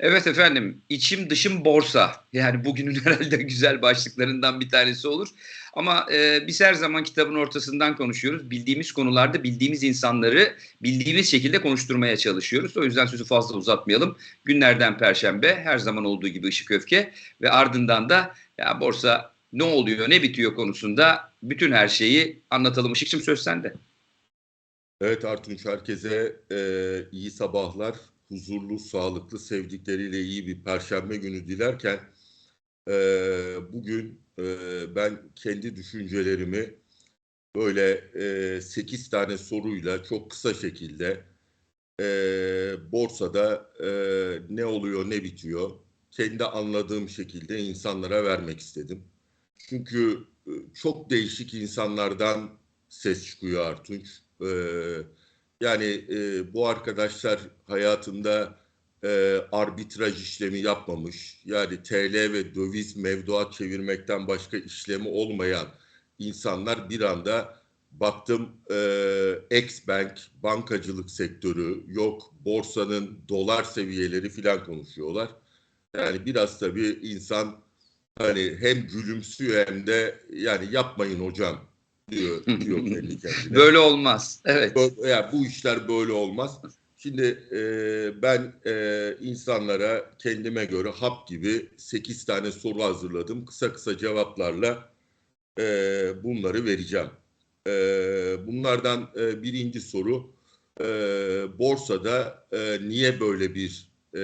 Evet efendim, içim dışım borsa. Yani bugünün herhalde güzel başlıklarından bir tanesi olur. Ama e, biz her zaman kitabın ortasından konuşuyoruz. Bildiğimiz konularda bildiğimiz insanları bildiğimiz şekilde konuşturmaya çalışıyoruz. O yüzden sözü fazla uzatmayalım. Günlerden Perşembe her zaman olduğu gibi ışık öfke ve ardından da ya borsa ne oluyor ne bitiyor konusunda bütün her şeyi anlatalım. Işıkçım söz sende. Evet Artunç herkese e, iyi sabahlar, huzurlu, sağlıklı, sevdikleriyle iyi bir perşembe günü dilerken e, bugün e, ben kendi düşüncelerimi böyle e, 8 tane soruyla çok kısa şekilde e, borsada e, ne oluyor ne bitiyor kendi anladığım şekilde insanlara vermek istedim. Çünkü e, çok değişik insanlardan ses çıkıyor Artunç. Ee, yani e, bu arkadaşlar hayatında e, arbitraj işlemi yapmamış. Yani TL ve döviz mevduat çevirmekten başka işlemi olmayan insanlar bir anda baktım e, ex-bank, bankacılık sektörü, yok borsanın dolar seviyeleri filan konuşuyorlar. Yani biraz tabii insan hani hem gülümsüyor hem de yani yapmayın hocam diyor, diyor kendi kendine. Böyle olmaz. Evet. Böyle- yani bu işler böyle olmaz. Şimdi e, ben e, insanlara kendime göre hap gibi 8 tane soru hazırladım. Kısa kısa cevaplarla e, bunları vereceğim. E, bunlardan e, birinci soru e, borsada e, niye böyle bir e,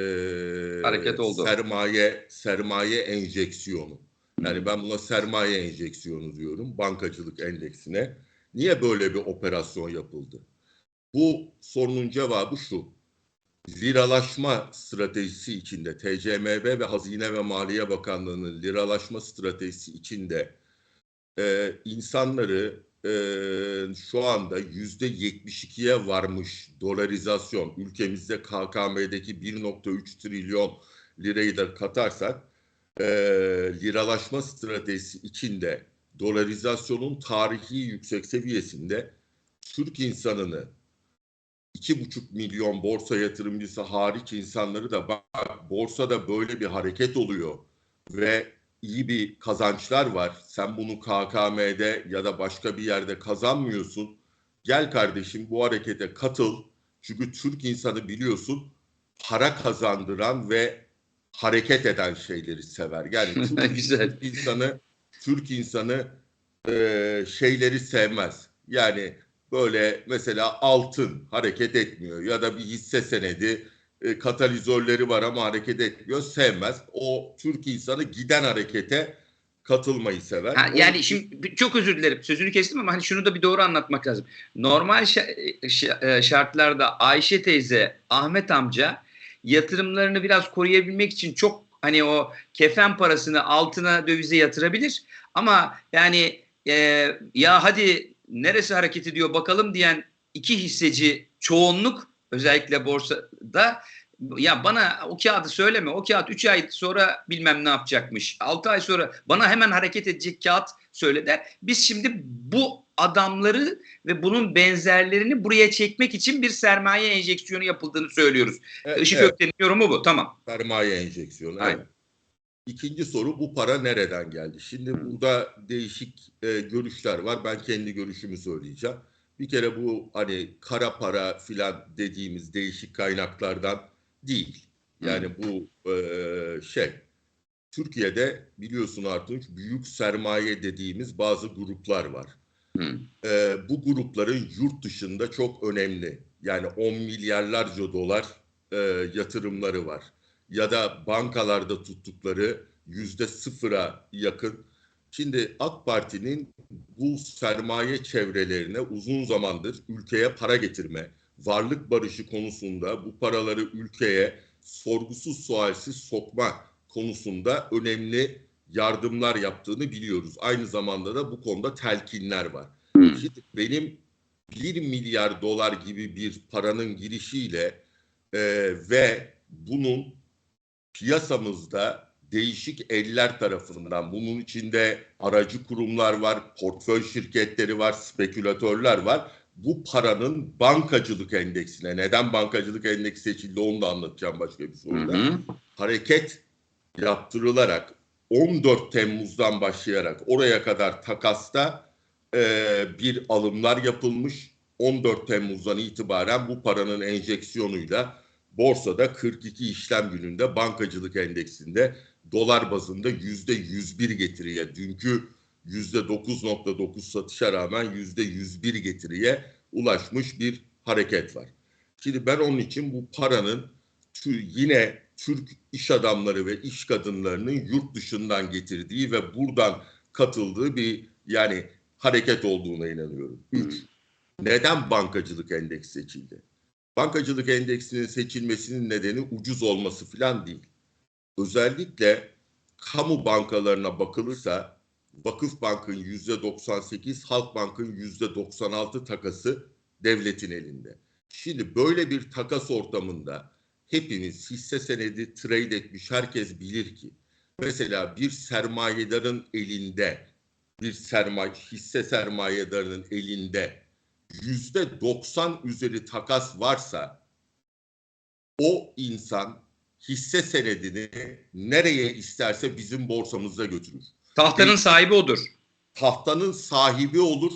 Hareket oldu. sermaye sermaye enjeksiyonu? Yani ben buna sermaye enjeksiyonu diyorum bankacılık endeksine. Niye böyle bir operasyon yapıldı? Bu sorunun cevabı şu. Liralaşma stratejisi içinde TCMB ve Hazine ve Maliye Bakanlığı'nın liralaşma stratejisi içinde e, insanları e, şu anda yüzde 72'ye varmış dolarizasyon ülkemizde KKM'deki 1.3 trilyon lirayı da katarsak e, liralaşma stratejisi içinde dolarizasyonun tarihi yüksek seviyesinde Türk insanını iki buçuk milyon borsa yatırımcısı hariç insanları da bak borsada böyle bir hareket oluyor ve iyi bir kazançlar var. Sen bunu KKM'de ya da başka bir yerde kazanmıyorsun. Gel kardeşim bu harekete katıl. Çünkü Türk insanı biliyorsun para kazandıran ve hareket eden şeyleri sever. Yani Türk Güzel. insanı Türk insanı e, şeyleri sevmez. Yani böyle mesela altın hareket etmiyor ya da bir hisse senedi e, katalizörleri var ama hareket etmiyor sevmez. O Türk insanı giden harekete katılmayı sever. Ha, O- yani şimdi çok özür dilerim sözünü kestim ama hani şunu da bir doğru anlatmak lazım. Normal şa- e, şartlarda Ayşe teyze, Ahmet amca yatırımlarını biraz koruyabilmek için çok hani o kefen parasını altına dövize yatırabilir. Ama yani e, ya hadi neresi hareket ediyor bakalım diyen iki hisseci çoğunluk özellikle borsada ya bana o kağıdı söyleme. O kağıt 3 ay sonra bilmem ne yapacakmış. 6 ay sonra bana hemen hareket edecek kağıt söyle der. Biz şimdi bu adamları ve bunun benzerlerini buraya çekmek için bir sermaye enjeksiyonu yapıldığını söylüyoruz. E, Işık evet, Ökten'in yorumu bu. Tamam. sermaye enjeksiyonu. Aynen. Evet. İkinci soru bu para nereden geldi? Şimdi burada değişik e, görüşler var. Ben kendi görüşümü söyleyeceğim. Bir kere bu hani kara para filan dediğimiz değişik kaynaklardan değil. Yani bu e, şey Türkiye'de biliyorsun artık büyük sermaye dediğimiz bazı gruplar var. E, bu grupların yurt dışında çok önemli. Yani 10 milyarlarca dolar e, yatırımları var ya da bankalarda tuttukları yüzde sıfıra yakın. Şimdi AK Parti'nin bu sermaye çevrelerine uzun zamandır ülkeye para getirme, varlık barışı konusunda bu paraları ülkeye sorgusuz sualsiz sokma konusunda önemli yardımlar yaptığını biliyoruz. Aynı zamanda da bu konuda telkinler var. Hı. Şimdi benim 1 milyar dolar gibi bir paranın girişiyle e, ve bunun piyasamızda değişik eller tarafından bunun içinde aracı kurumlar var, portföy şirketleri var, spekülatörler var. Bu paranın bankacılık endeksine, neden bankacılık endeksi seçildi onu da anlatacağım başka bir Hı soruda. hı. Hareket yaptırılarak 14 Temmuz'dan başlayarak oraya kadar takasta e, bir alımlar yapılmış. 14 Temmuz'dan itibaren bu paranın enjeksiyonuyla borsada 42 işlem gününde bankacılık endeksinde dolar bazında yüzde 101 getiriye dünkü 9.9 satışa rağmen yüzde 101 getiriye ulaşmış bir hareket var. Şimdi ben onun için bu paranın yine Türk iş adamları ve iş kadınlarının yurt dışından getirdiği ve buradan katıldığı bir yani hareket olduğuna inanıyorum. Üç, neden bankacılık endeksi seçildi? Bankacılık endeksinin seçilmesinin nedeni ucuz olması falan değil. Özellikle kamu bankalarına bakılırsa Vakıf Bank'ın yüzde 98, Halkbank'ın yüzde 96 takası devletin elinde. Şimdi böyle bir takas ortamında hepimiz hisse senedi trade etmiş herkes bilir ki mesela bir sermayedarın elinde bir sermaye hisse sermayedarının elinde yüzde 90 üzeri takas varsa o insan hisse senedini nereye isterse bizim borsamızda götürür. Tahtanın sahibi odur. Tahtanın sahibi olur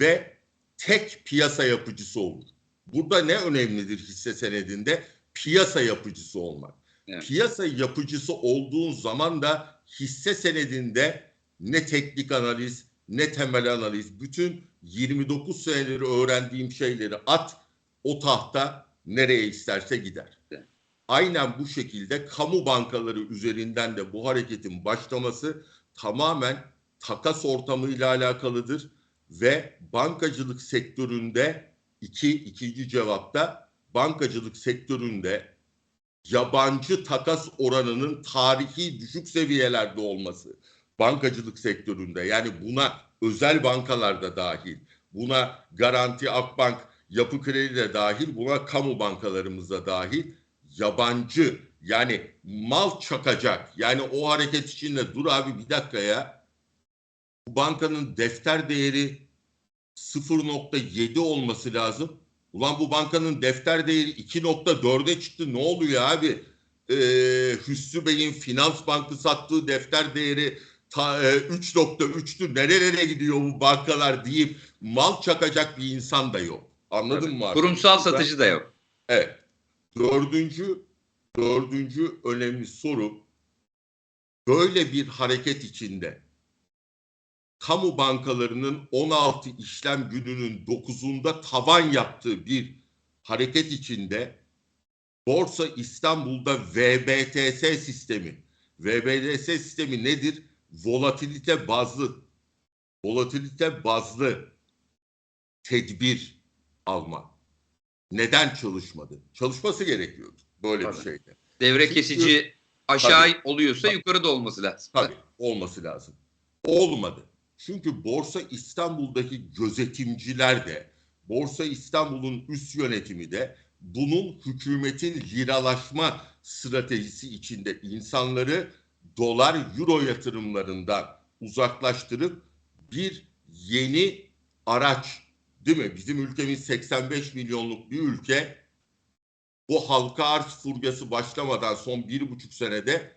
ve tek piyasa yapıcısı olur. Burada ne önemlidir hisse senedinde? Piyasa yapıcısı olmak. Evet. Piyasa yapıcısı olduğun zaman da hisse senedinde ne teknik analiz ne temel analiz bütün 29 senedir öğrendiğim şeyleri at o tahta nereye isterse gider. Evet. Aynen bu şekilde kamu bankaları üzerinden de bu hareketin başlaması tamamen takas ortamıyla alakalıdır ve bankacılık sektöründe iki ikinci cevapta bankacılık sektöründe yabancı takas oranının tarihi düşük seviyelerde olması bankacılık sektöründe. Yani buna özel bankalar da dahil buna Garanti Akbank Yapı Kredi de dahil buna kamu bankalarımız da dahil yabancı yani mal çakacak yani o hareket içinde dur abi bir dakika ya bu bankanın defter değeri 0.7 olması lazım. Ulan bu bankanın defter değeri 2.4'e çıktı. Ne oluyor abi? Ee, Hüsnü Bey'in Finans Bankı sattığı defter değeri ta, e, 3.3'tü. Nerelere gidiyor bu bankalar deyip mal çakacak bir insan da yok. Anladın Tabii. mı? abi? Kurumsal satıcı da yok. Evet. Dördüncü, dördüncü önemli soru. Böyle bir hareket içinde kamu bankalarının 16 işlem gününün 9'unda tavan yaptığı bir hareket içinde Borsa İstanbul'da VBTS sistemi. VBTS sistemi nedir? Volatilite bazlı. Volatilite bazlı tedbir alma. Neden çalışmadı? Çalışması gerekiyordu böyle bir Tabii. şeyde. Devre Çünkü- kesici aşağı Tabii. oluyorsa Tabii. yukarı da olması lazım. Tabii olması lazım. Olmadı. Çünkü Borsa İstanbul'daki gözetimciler de, Borsa İstanbul'un üst yönetimi de bunun hükümetin liralaşma stratejisi içinde insanları dolar euro yatırımlarından uzaklaştırıp bir yeni araç değil mi? Bizim ülkemiz 85 milyonluk bir ülke. Bu halka arz furyası başlamadan son bir buçuk senede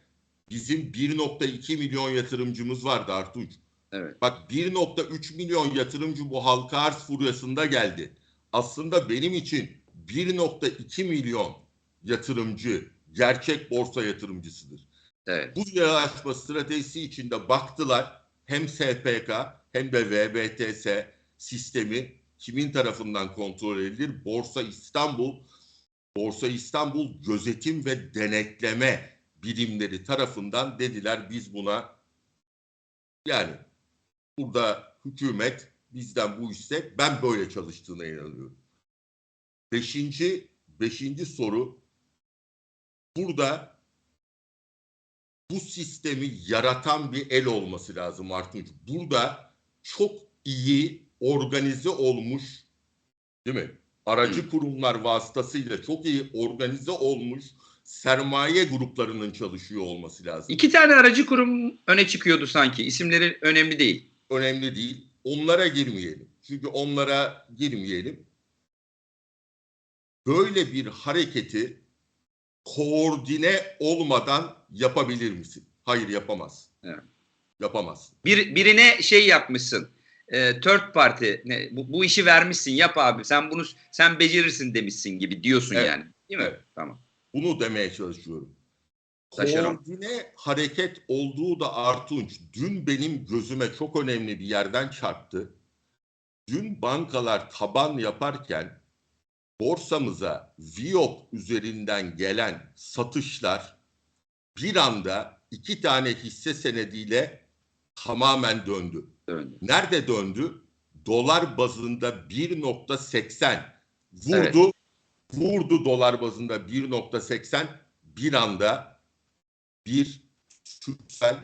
bizim 1.2 milyon yatırımcımız vardı Artunç. Evet. Bak 1.3 milyon yatırımcı bu halka arz furyasında geldi. Aslında benim için 1.2 milyon yatırımcı gerçek borsa yatırımcısıdır. Evet. Bu yaraşma stratejisi içinde baktılar hem SPK hem de VBTS sistemi kimin tarafından kontrol edilir? Borsa İstanbul, Borsa İstanbul gözetim ve denetleme birimleri tarafından dediler biz buna yani burada hükümet bizden bu iste ben böyle çalıştığına inanıyorum. Beşinci, beşinci soru burada bu sistemi yaratan bir el olması lazım Artunç. Burada çok iyi organize olmuş değil mi? Aracı kurumlar vasıtasıyla çok iyi organize olmuş sermaye gruplarının çalışıyor olması lazım. İki tane aracı kurum öne çıkıyordu sanki. İsimleri önemli değil. Önemli değil. Onlara girmeyelim. çünkü onlara girmeyelim. Böyle bir hareketi koordine olmadan yapabilir misin? Hayır yapamaz. Evet. Yapamaz. Bir, birine şey yapmışsın. E, third party ne, bu, bu işi vermişsin yap abi sen bunu sen becerirsin demişsin gibi diyorsun Evet. yani. Değil mi? Evet. Tamam. Bunu demeye çalışıyorum. Taşeron. Koordine hareket olduğu da Artunç dün benim gözüme çok önemli bir yerden çarptı. Dün bankalar taban yaparken borsamıza Viyop üzerinden gelen satışlar bir anda iki tane hisse senediyle tamamen döndü. Döndü. Nerede döndü? Dolar bazında 1.80 vurdu. Vurdu dolar bazında 1.80 bir anda bir Türksel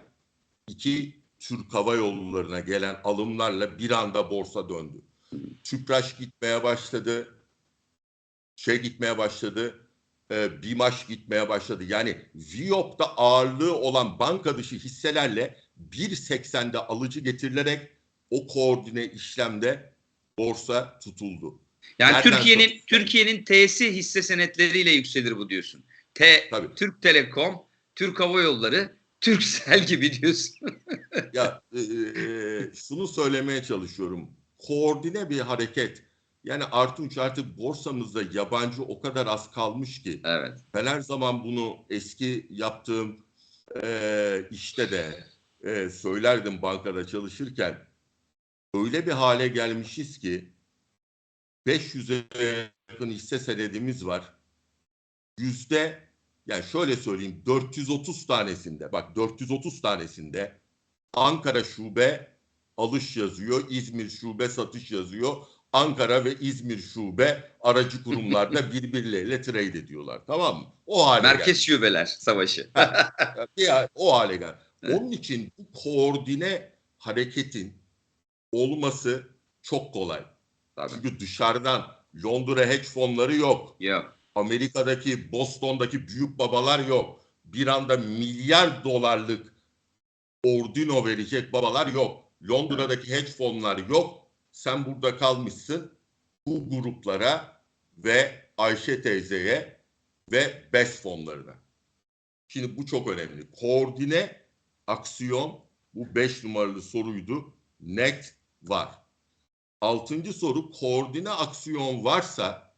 iki Türk Hava Yolları'na gelen alımlarla bir anda borsa döndü. Tüpraş gitmeye başladı. Şey gitmeye başladı. E, BİMAŞ gitmeye başladı. Yani Viyop'ta ağırlığı olan banka dışı hisselerle 1.80'de alıcı getirilerek o koordine işlemde borsa tutuldu. Yani Nereden Türkiye'nin satış? Türkiye'nin T'si hisse senetleriyle yükselir bu diyorsun. T Tabii. Türk Telekom, Türk Hava Yolları, Türksel gibi diyorsun. Ya e, e, şunu söylemeye çalışıyorum. Koordine bir hareket. Yani Artunç artık borsamızda yabancı o kadar az kalmış ki. evet. Ben her zaman bunu eski yaptığım e, işte de e, söylerdim bankada çalışırken. Öyle bir hale gelmişiz ki 500'e yakın hisse senedimiz var. Yüzde yani şöyle söyleyeyim 430 tanesinde bak 430 tanesinde Ankara şube alış yazıyor, İzmir şube satış yazıyor. Ankara ve İzmir şube aracı kurumlarda birbirleriyle trade ediyorlar. Tamam mı? O hale Merkez şubeler savaşı. geldi. Ya, o hale geldi. Evet. Onun için bu koordine hareketin olması çok kolay. Tabii. Çünkü dışarıdan Londra hedge fonları yok. Yok. Amerika'daki, Boston'daki büyük babalar yok. Bir anda milyar dolarlık ordino verecek babalar yok. Londra'daki hedge fonlar yok. Sen burada kalmışsın. Bu gruplara ve Ayşe teyzeye ve BES fonlarına. Şimdi bu çok önemli. Koordine aksiyon bu 5 numaralı soruydu. Net var. Altıncı soru koordine aksiyon varsa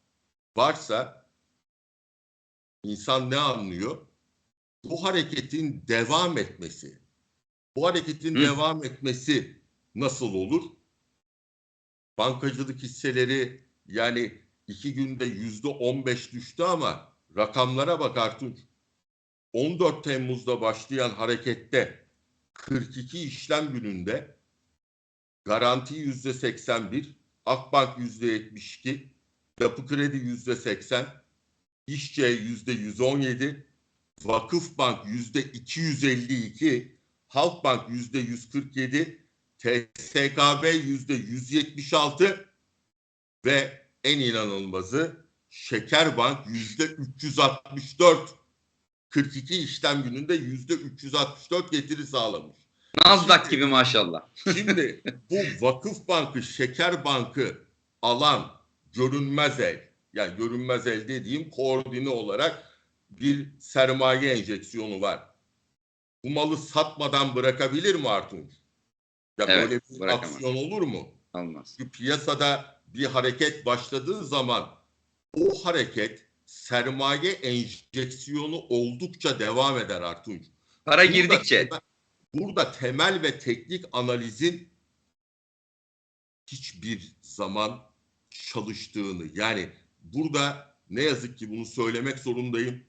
varsa insan ne anlıyor? Bu hareketin devam etmesi. Bu hareketin Hı. devam etmesi nasıl olur? Bankacılık hisseleri yani iki günde yüzde on beş düştü ama rakamlara bak Artunç. 14 Temmuz'da başlayan harekette 42 işlem gününde garanti yüzde 81, Akbank yüzde 72, Yapı Kredi yüzde 80, İşçe yüzde 117, Vakıfbank yüzde 252, Halkbank yüzde 147, TSKB yüzde 176 ve en inanılmazı Şekerbank yüzde 364. 42 işlem gününde yüzde 364 getiri sağlamış. Nasdaq gibi maşallah. Şimdi bu Vakıf Bankı, Şeker Bankı alan görünmez el, yani görünmez el dediğim koordine olarak bir sermaye enjeksiyonu var. Bu malı satmadan bırakabilir mi Artunç? Ya Evet, böyle bir bırakamaz. aksiyon olur mu? Olmaz. Çünkü piyasada bir hareket başladığı zaman o hareket sermaye enjeksiyonu oldukça devam eder Artunç. Para Burada girdikçe. temel- burada temel ve teknik analizin hiçbir zaman çalıştığını yani burada ne yazık ki bunu söylemek zorundayım.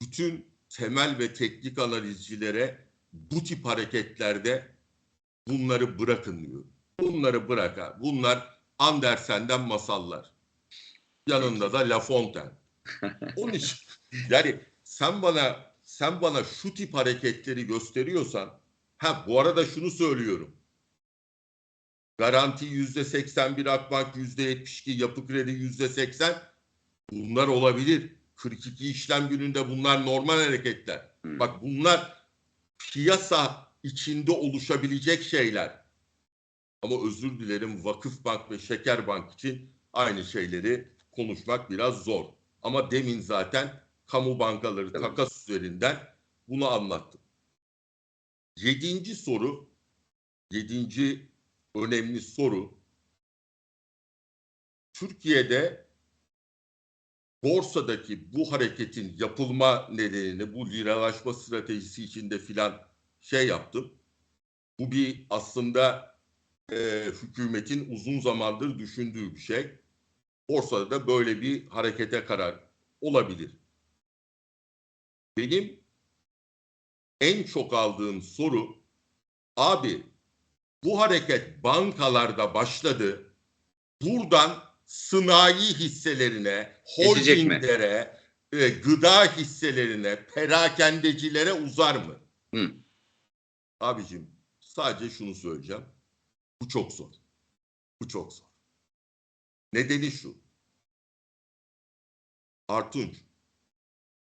Bütün temel ve teknik analizcilere bu tip hareketlerde bunları bırakın diyor. Bunları bırak. Bunlar Andersen'den masallar. Yanında da La Fontaine. Onun için yani sen bana sen bana şu tip hareketleri gösteriyorsan ha bu arada şunu söylüyorum. Garanti yüzde 81 Akbank yüzde 72 Yapı Kredi yüzde 80 bunlar olabilir. 42 işlem gününde bunlar normal hareketler. Hı. Bak bunlar piyasa içinde oluşabilecek şeyler. Ama özür dilerim Vakıfbank ve Şekerbank için aynı şeyleri konuşmak biraz zor. Ama demin zaten kamu bankaları Evet. takas üzerinden bunu anlattım. Yedinci soru, yedinci önemli soru. Türkiye'de borsadaki bu hareketin yapılma nedenini bu liralaşma stratejisi içinde filan şey yaptım. Bu bir aslında e, hükümetin uzun zamandır düşündüğü bir şey. Borsada da böyle bir harekete karar olabilir. Benim en çok aldığım soru abi bu hareket bankalarda başladı. Buradan sanayi hisselerine, holdinglere, e, gıda hisselerine, perakendecilere uzar mı? Hı. Abicim sadece şunu söyleyeceğim. Bu çok zor. Bu çok zor. Nedeni şu. Artunç,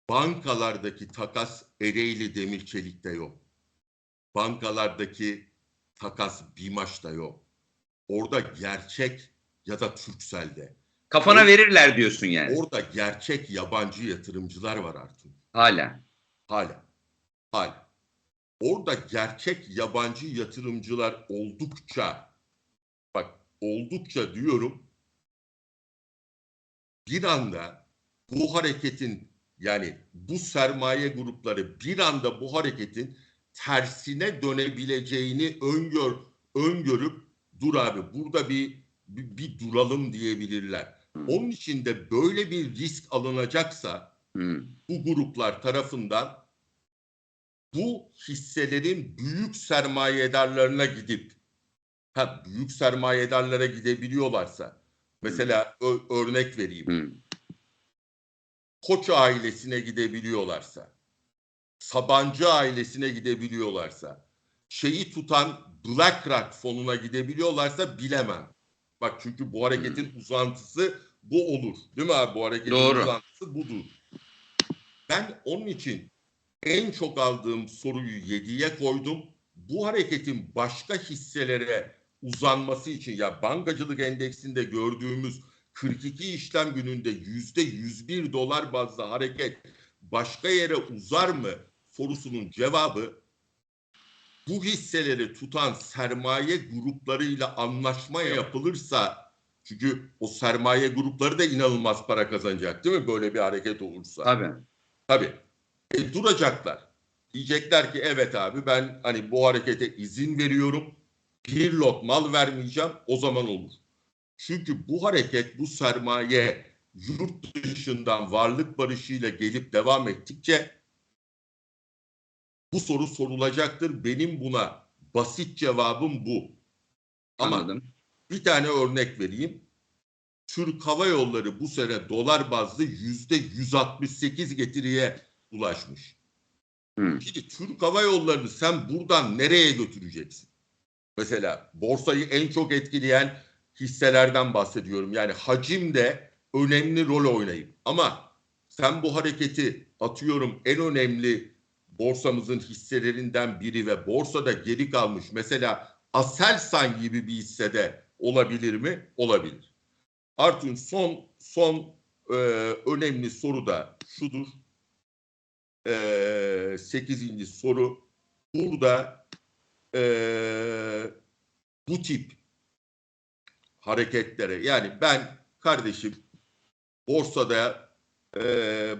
bankalardaki takas Ereğli Demir Çelik'te yok. Bankalardaki takas BİMAŞ'ta yok. Orada gerçek ya da Türksel'de. Kafana verirler diyorsun yani. Orada gerçek yabancı yatırımcılar var Artunç. Hala. Hala. Hala. Orada gerçek yabancı yatırımcılar oldukça bak oldukça diyorum bir anda bu hareketin yani bu sermaye grupları bir anda bu hareketin tersine dönebileceğini öngör öngörüp dur abi burada bir bir, bir duralım diyebilirler. Hı. Onun için de böyle bir risk alınacaksa Hı. bu gruplar tarafından bu hisselerin büyük sermayedarlarına gidip ha, büyük sermayedarlara gidebiliyorlarsa mesela ö- örnek vereyim. Hı. Koç ailesine gidebiliyorlarsa, Sabancı ailesine gidebiliyorlarsa, şeyi tutan BlackRock fonuna gidebiliyorlarsa bilemem. Bak çünkü bu hareketin uzantısı bu olur. Değil mi abi? Bu hareketin Doğru. uzantısı budur. Ben onun için en çok aldığım soruyu 7'ye koydum. Bu hareketin başka hisselere uzanması için ya bankacılık endeksinde gördüğümüz 42 işlem gününde yüzde 101 dolar bazlı hareket başka yere uzar mı sorusunun cevabı bu hisseleri tutan sermaye gruplarıyla anlaşma yapılırsa çünkü o sermaye grupları da inanılmaz para kazanacak değil mi böyle bir hareket olursa? Tabii. Tabii. E, duracaklar. Diyecekler ki evet abi ben hani bu harekete izin veriyorum. Bir lot mal vermeyeceğim o zaman olur. Çünkü bu hareket bu sermaye yurt dışından varlık barışıyla gelip devam ettikçe bu soru sorulacaktır. Benim buna basit cevabım bu. Ama Anladım. bir tane örnek vereyim. Türk Hava Yolları bu sene dolar bazlı yüzde 168 getiriye ulaşmış. Hı. Şimdi Türk Hava Yolları'nı sen buradan nereye götüreceksin? Mesela borsayı en çok etkileyen hisselerden bahsediyorum. Yani hacimde önemli rol oynayıp ama sen bu hareketi atıyorum en önemli borsamızın hisselerinden biri ve borsada geri kalmış mesela Aselsan gibi bir hissede olabilir mi? Olabilir. Artun son son e, önemli soru da şudur. E, sekizinci soru. Burada e, bu tip hareketlere yani ben kardeşim borsada e,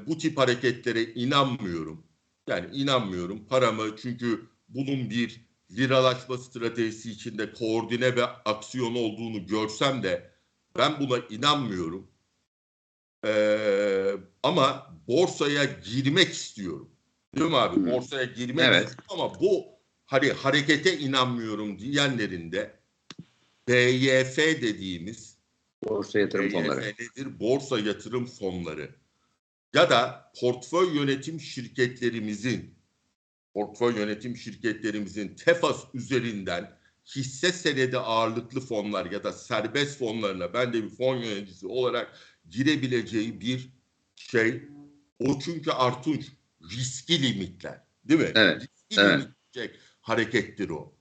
bu tip hareketlere inanmıyorum. Yani inanmıyorum. Paramı çünkü bunun bir liralaşma stratejisi içinde koordine ve aksiyon olduğunu görsem de ben buna inanmıyorum. Ee, ama borsaya girmek istiyorum. Değil mi abi? Borsaya girmek Evet. istiyorum ama bu hani harekete inanmıyorum diyenlerin de BYF dediğimiz Borsa yatırım BYF fonları. nedir? Borsa yatırım fonları ya da portföy yönetim şirketlerimizin portföy yönetim şirketlerimizin TEFAS üzerinden hisse senedi ağırlıklı fonlar ya da serbest fonlarına ben de bir fon yöneticisi olarak girebileceği bir şey. O çünkü Artunç riski limitler değil mi? Evet, Riski evet. limitleyecek harekettir o.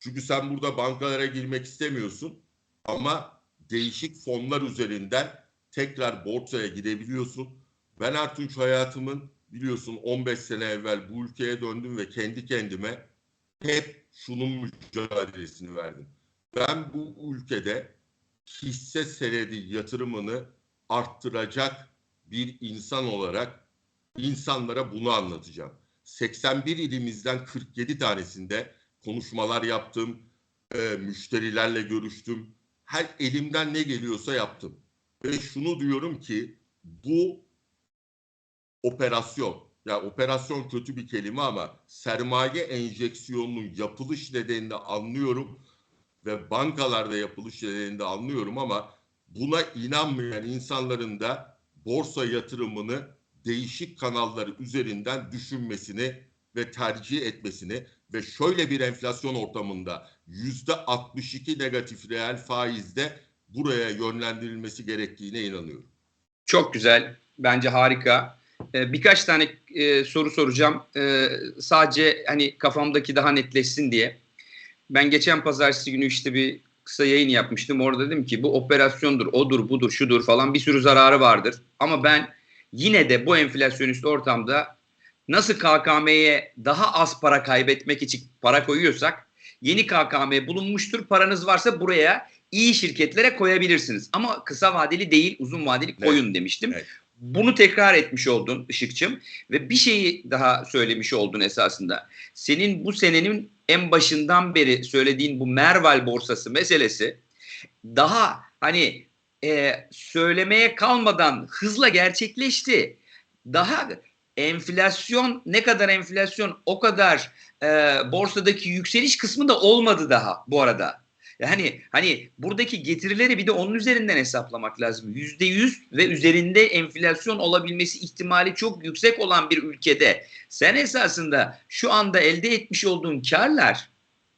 Çünkü sen burada bankalara girmek istemiyorsun ama değişik fonlar üzerinden tekrar borsaya gidebiliyorsun. Ben Ertunç hayatımın biliyorsun 15 sene evvel bu ülkeye döndüm ve kendi kendime hep şunun mücadelesini verdim. Ben bu ülkede hisse senedi yatırımını arttıracak bir insan olarak insanlara bunu anlatacağım. 81 ilimizden 47 tanesinde konuşmalar yaptım, e, müşterilerle görüştüm. Her elimden ne geliyorsa yaptım. Ve şunu diyorum ki bu operasyon, ya operasyon kötü bir kelime ama sermaye enjeksiyonunun yapılış nedenini anlıyorum ve bankalarda yapılış nedenini de anlıyorum ama buna inanmayan insanların da borsa yatırımını değişik kanalları üzerinden düşünmesini ve tercih etmesini ve şöyle bir enflasyon ortamında yüzde 62 negatif reel faizde buraya yönlendirilmesi gerektiğine inanıyorum. Çok güzel. Bence harika. Ee, birkaç tane e, soru soracağım. Ee, sadece hani kafamdaki daha netleşsin diye. Ben geçen pazartesi günü işte bir kısa yayın yapmıştım. Orada dedim ki bu operasyondur, odur, budur, şudur falan bir sürü zararı vardır. Ama ben yine de bu enflasyonist ortamda nasıl KKM'ye daha az para kaybetmek için para koyuyorsak yeni KKM bulunmuştur. Paranız varsa buraya iyi şirketlere koyabilirsiniz. Ama kısa vadeli değil uzun vadeli koyun demiştim. Evet. Bunu tekrar etmiş oldun Işıkçım ve bir şeyi daha söylemiş oldun esasında. Senin bu senenin en başından beri söylediğin bu Merval borsası meselesi daha hani e, söylemeye kalmadan hızla gerçekleşti. Daha enflasyon ne kadar enflasyon o kadar e, borsadaki yükseliş kısmı da olmadı daha bu arada. Yani hani buradaki getirileri bir de onun üzerinden hesaplamak lazım. Yüzde yüz ve üzerinde enflasyon olabilmesi ihtimali çok yüksek olan bir ülkede sen esasında şu anda elde etmiş olduğun karlar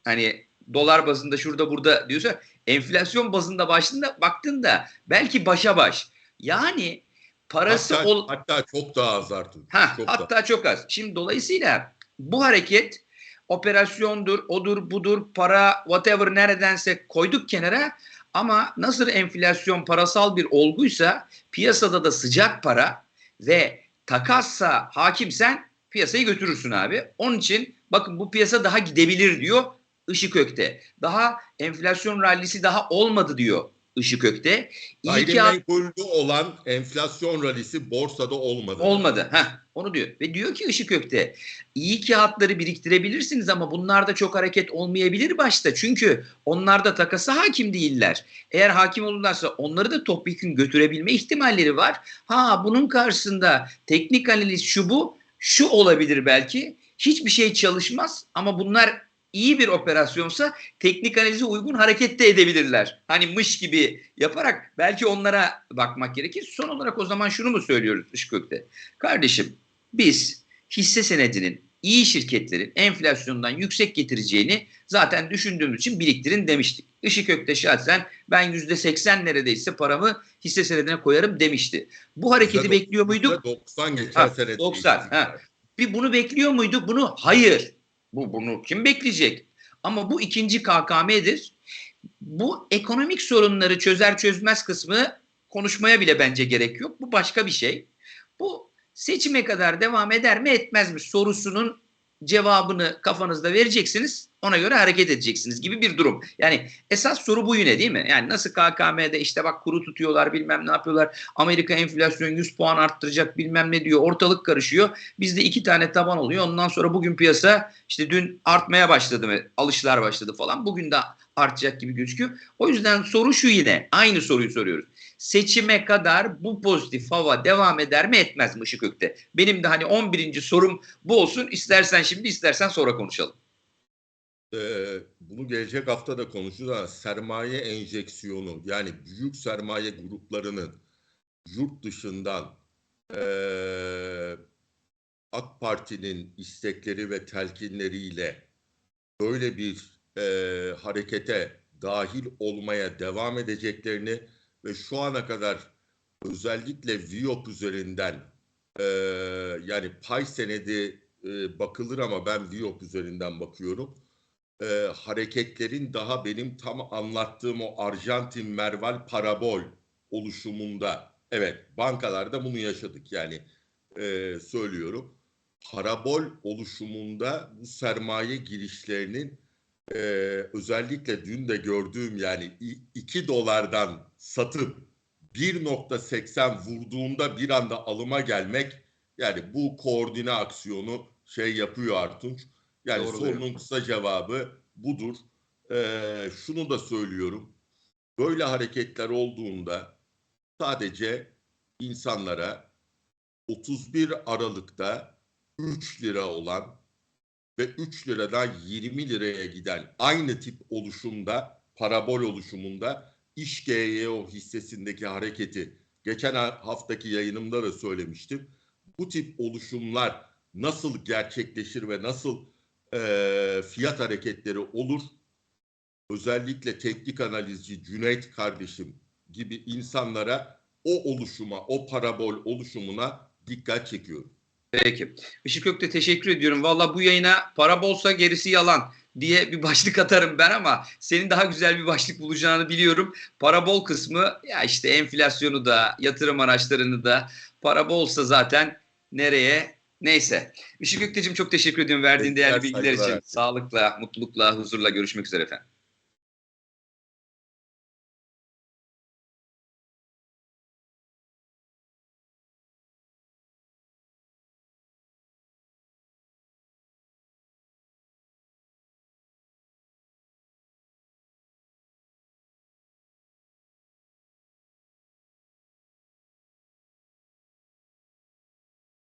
hani dolar bazında şurada burada diyorsa enflasyon bazında başında baktığında belki başa baş. Yani parası hatta, ol hatta çok daha az Artur. Ha, çok hatta daha. çok az. Şimdi dolayısıyla bu hareket operasyondur, odur, budur, para, whatever neredense koyduk kenara ama nasıl enflasyon parasal bir olguysa piyasada da sıcak para ve takassa hakimsen piyasayı götürürsün abi. Onun için bakın bu piyasa daha gidebilir diyor Işıkök'te. Daha enflasyon rallisi daha olmadı diyor Işıkök'te. İyi ki olan enflasyon rallisi borsada olmadı. Olmadı. Heh, onu diyor. Ve diyor ki Işıkök'te iyi kağıtları biriktirebilirsiniz ama bunlarda çok hareket olmayabilir başta. Çünkü onlarda takası hakim değiller. Eğer hakim olurlarsa onları da topyekun götürebilme ihtimalleri var. Ha bunun karşısında teknik analiz şu bu şu olabilir belki. Hiçbir şey çalışmaz ama bunlar iyi bir operasyonsa teknik analize uygun hareket de edebilirler. Hani mış gibi yaparak belki onlara bakmak gerekir. Son olarak o zaman şunu mu söylüyoruz Işıkök'te? Kardeşim biz hisse senedinin iyi şirketlerin enflasyondan yüksek getireceğini zaten düşündüğümüz için biriktirin demiştik. Işıkök'te şahsen ben yüzde neredeyse paramı hisse senedine koyarım demişti. Bu hareketi %90 bekliyor muyduk? 90 geçen Ha, sene. 90, ha. Bir bunu bekliyor muyduk? Bunu hayır. Bu bunu kim bekleyecek? Ama bu ikinci KKM'dir. Bu ekonomik sorunları çözer çözmez kısmı konuşmaya bile bence gerek yok. Bu başka bir şey. Bu seçime kadar devam eder mi etmez mi sorusunun cevabını kafanızda vereceksiniz. Ona göre hareket edeceksiniz gibi bir durum. Yani esas soru bu yine değil mi? Yani nasıl KKM'de işte bak kuru tutuyorlar bilmem ne yapıyorlar. Amerika enflasyon 100 puan arttıracak bilmem ne diyor. Ortalık karışıyor. Bizde iki tane taban oluyor. Ondan sonra bugün piyasa işte dün artmaya başladı mı? Alışlar başladı falan. Bugün de artacak gibi gözüküyor. O yüzden soru şu yine. Aynı soruyu soruyoruz. Seçime kadar bu pozitif hava devam eder mi etmez mi Işıkök'te? Benim de hani 11. sorum bu olsun. İstersen şimdi istersen sonra konuşalım. Ee, bunu gelecek hafta da konuşacağız ama sermaye enjeksiyonu yani büyük sermaye gruplarının yurt dışından eee, AK Parti'nin istekleri ve telkinleriyle böyle bir eee, harekete dahil olmaya devam edeceklerini ve şu ana kadar özellikle VIOP üzerinden eee, yani pay senedi eee, bakılır ama ben VIOP üzerinden bakıyorum. E, hareketlerin daha benim tam anlattığım o Arjantin Merval parabol oluşumunda. Evet bankalarda bunu yaşadık yani e, söylüyorum. Parabol oluşumunda bu sermaye girişlerinin e, özellikle dün de gördüğüm yani 2 dolardan satıp 1.80 vurduğunda bir anda alıma gelmek yani bu koordine aksiyonu şey yapıyor Artunç. Yani Doğru sorunun diyorsun. kısa cevabı budur. Ee, şunu da söylüyorum. Böyle hareketler olduğunda sadece insanlara 31 Aralık'ta 3 lira olan ve 3 liradan 20 liraya giden aynı tip oluşumda, parabol oluşumunda İş GYO hissesindeki hareketi geçen ha- haftaki yayınımda da söylemiştim. Bu tip oluşumlar nasıl gerçekleşir ve nasıl eee, fiyat hareketleri olur? Özellikle teknik analizci Cüneyt kardeşim gibi insanlara o oluşuma, o parabol oluşumuna dikkat çekiyorum. Peki. Işık Gök'te teşekkür ediyorum. Valla bu yayına para bolsa gerisi yalan diye bir başlık atarım ben ama senin daha güzel bir başlık bulacağını biliyorum. Para bol kısmı ya işte enflasyonu da yatırım araçlarını da para bolsa zaten nereye neyse. Işık Gökte'cim çok teşekkür ediyorum verdiğin değerli bilgiler için. Sağlıkla, mutlulukla, huzurla görüşmek üzere efendim.